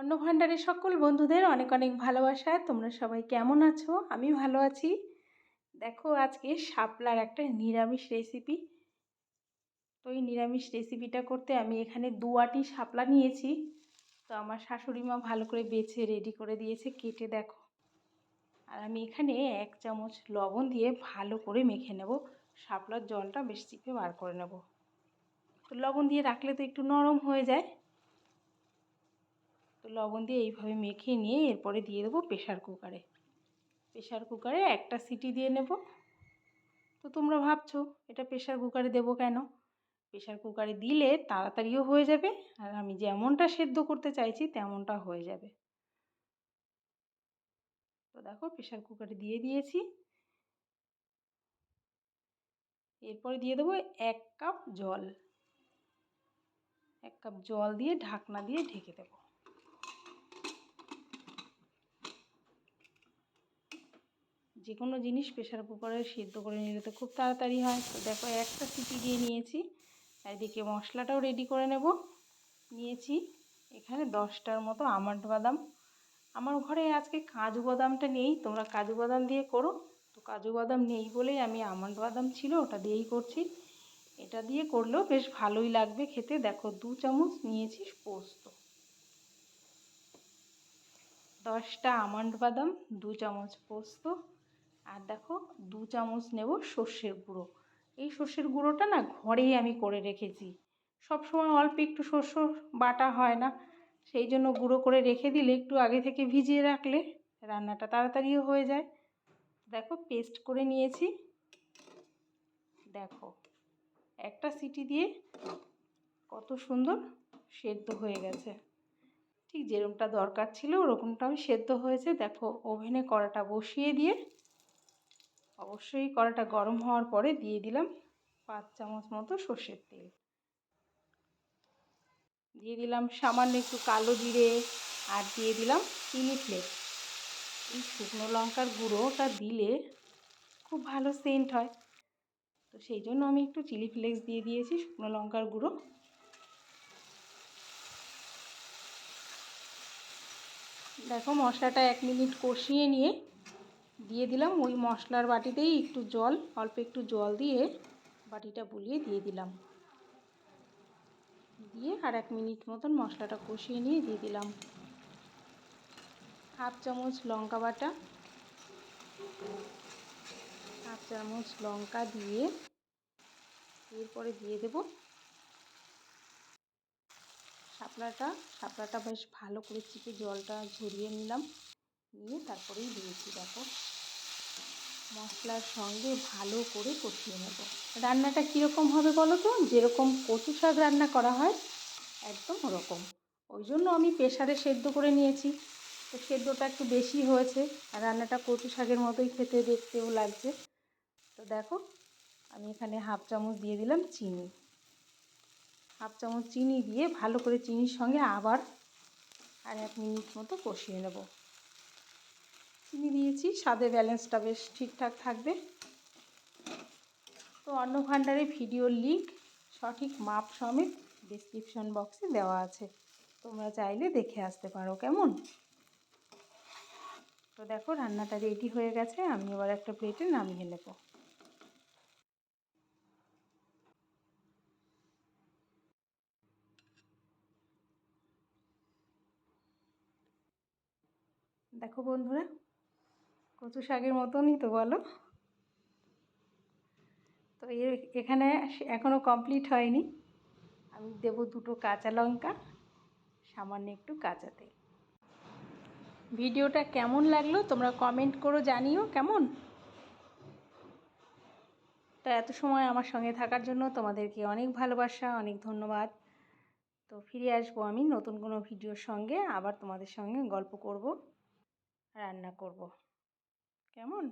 অন্ন ভাণ্ডারের সকল বন্ধুদের অনেক অনেক ভালোবাসা। তোমরা সবাই কেমন আছো? আমি ভালো আছি। দেখো, আজকে শাপলার একটা নিরামিষ রেসিপি তো এই নিরামিষ রেসিপিটা করতে আমি এখানে দুয়াটি শাপলা নিয়েছি। তো আমার শাশুড়ি মা ভালো করে বেছে রেডি করে দিয়েছে, কেটে দেখো। আর আমি এখানে এক চামচ লবণ দিয়ে ভালো করে মেখে নেব। শাপলার জলটা বেশ চিপে বার করে নেব। তো লবণ দিয়ে রাখলে তো একটু নরম হয়ে যায়। লবণ দিয়ে এইভাবে মেখে নিয়ে এরপরে দিয়ে দেবো প্রেশার কুকারে প্রেশার কুকারে একটা সিটি দিয়ে নেব। তো তোমরা ভাবছ, এটা প্রেশার কুকারে দেবো কেন? প্রেশার কুকারে দিলে তাড়াতাড়িও হয়ে যাবে, আর আমি যেমনটা সেদ্ধ করতে চাইছি তেমনটা হয়ে যাবে। তো দেখো প্রেশার কুকারে দিয়ে দিয়েছি। এরপরে দিয়ে দেবো এক কাপ জল। এক কাপ জল দিয়ে ঢাকনা দিয়ে ঢেকে দেবো। যে কোনো জিনিস প্রেশার কুকারে সিদ্ধ করে নিলে তো খুব তাড়াতাড়ি হয়। তো দেখো, একটা সিটি দিয়ে নিয়েছি। এদিকে মশলাটাও রেডি করে নেব। নিয়েছি এখানে দশটার মতো আমন্ড বাদাম। আমার ঘরে আজকে কাজু বাদামটা নেই, তোমরা কাজু বাদাম দিয়ে করো। তো কাজু বাদাম নেই বলেই আমি আমন্ড বাদাম ছিল, ওটা দিয়েই করছি। এটা দিয়ে করলেও বেশ ভালোই লাগবে খেতে। দেখো, দু চামচ নিয়েছি পোস্ত। দশটা আমন্ড বাদাম, দু চামচ পোস্ত। আর দেখো দু চামচ নেব সর্ষের গুঁড়ো। এই সর্ষের গুঁড়োটা না ঘরেই আমি করে রেখেছি। সব সময় অল্প একটু শস্য বাটা হয় না। সেই জন্য গুঁড়ো করে রেখে দিলে একটু আগে থেকে ভিজিয়ে রাখলে রান্নাটা তাড়াতাড়িও হয়ে যায়। দেখো পেস্ট করে নিয়েছি। দেখো একটা সিটি দিয়ে কত সুন্দর সেদ্ধ হয়ে গেছে। ঠিক যেরকমটা দরকার ছিল ওরকমটাও সেদ্ধ হয়েছে। দেখো ওভেনে কড়াটা বসিয়ে দিয়ে অবশ্যই কড়াটা গরম হওয়ার পরে দিয়ে দিলাম পাঁচ চামচ মতো সর্ষের তেল। দিয়ে দিলাম সামান্য একটু কালো জিরে আর দিয়ে দিলাম চিনি ফ্লেক্স এই শুকনো লঙ্কার গুঁড়োটা দিলে খুব ভালো সেন্ট হয়। তো সেই জন্য আমি একটু চিলি ফ্লেক্স দিয়ে দিয়েছি শুকনো লঙ্কার গুঁড়ো। দেখো মশলাটা এক মিনিট কষিয়ে নিয়ে দিয়ে দিলাম ওই মশলার বাটিতেই একটু জল, অল্প একটু জল দিয়ে বাটিটা বুলিয়ে দিয়ে দিলাম। দিয়ে আর এক মিনিট মতন মশলাটা কষিয়ে নিয়ে দিয়ে দিলাম। হাফ চামচ লঙ্কা বাটা, হাফ চামচ লঙ্কা দিয়ে এরপরে দিয়ে দেব শাপলাটা। শাপলাটা বেশ ভালো করে চিপে জলটা ঝরিয়ে নিলাম। নিয়ে তারপরেই দিয়েছি, দেখো। মশলার সঙ্গে ভালো করে কষিয়ে নেব। রান্নাটা কীরকম হবে বলো তো? যেরকম কচু শাক রান্না করা হয়, একদম ওরকম। ওই জন্য আমি প্রেশারে সেদ্ধ করে নিয়েছি। তো সেদ্ধটা একটু বেশি হয়েছে, আর রান্নাটা কচু শাকের মতোই খেতে, দেখতেও লাগছে। তো দেখো, আমি এখানে হাফ চামচ দিয়ে দিলাম চিনি। হাফ চামচ চিনি দিয়ে ভালো করে চিনির সঙ্গে আবার আর এক মিনিট মতো কষিয়ে নেব। চিনি দিয়েছি স্বাদে ব্যালেন্সটা বেশ ঠিকঠাক থাকবে। তো অন্ন ভাণ্ডারে ভিডিওর লিঙ্ক সঠিক মাপ সমেত ডিসক্রিপশন বক্সে দেওয়া আছে। তোমরা চাইলে দেখে আসতে পারো, কেমন? তো দেখো, রান্নাটা রেডি হয়ে গেছে। আমি এবার একটা প্লেটে নামিয়ে নেব। দেখো বন্ধুরা কচু শাকের মতনই তো বলো। তো এখানে এখনও কমপ্লিট হয়নি। আমি দেব দুটো কাঁচা লঙ্কা, সামান্য একটু কাঁচা তেল। ভিডিওটা কেমন লাগল তোমরা কমেন্ট করো জানিও, কেমন? তো এত সময় আমার সঙ্গে থাকার জন্য তোমাদেরকে অনেক ভালোবাসা, অনেক ধন্যবাদ। তো ফিরে আসব আমি নতুন কোনো ভিডিওর সঙ্গে, আবার তোমাদের সঙ্গে গল্প করব, রান্না করব। কেমন?